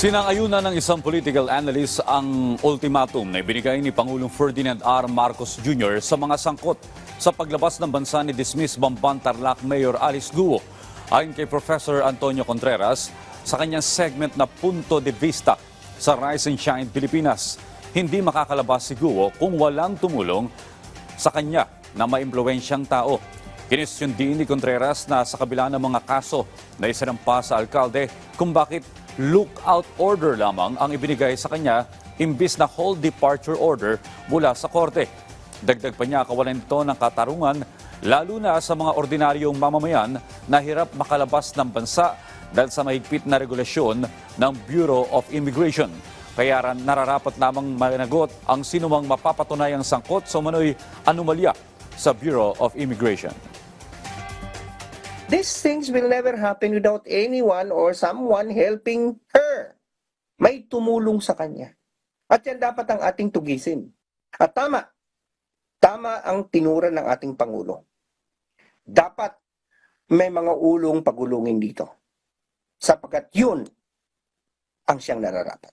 Sinang-ayunan ng isang political analyst ang ultimatum na ibinigay ni Pangulong Ferdinand R. Marcos Jr. sa mga sangkot sa paglabas ng bansa ni dismiss Bamban Tarlac Mayor Alice Guo. Ayon kay Professor Antonio Contreras, sa kanyang segment na Punto de Vista sa Rise and Shine Pilipinas, hindi makakalabas si Guo kung walang tumulong sa kanya na maimpluwensyang tao. Kinestyon din ni Contreras na sa kabila ng mga kaso na isinampa sa alkalde kung bakit lookout order lamang ang ibinigay sa kanya imbis na whole departure order mula sa korte. Dagdag pa niya kawalan ito ng katarungan lalo na sa mga ordinaryong mamamayan na hirap makalabas ng bansa dahil sa mahigpit na regulasyon ng Bureau of Immigration. Kaya nararapat lamang managot ang sinumang mapapatunayang sangkot sa manoy anomalya sa Bureau of Immigration. These things will never happen without anyone or someone helping her. May tumulong sa kanya. At yan dapat ang ating tugisin. At tama, tama ang tinura ng ating Pangulo. Dapat may mga ulong pagulungin dito. Sapagkat yun ang siyang nararapat.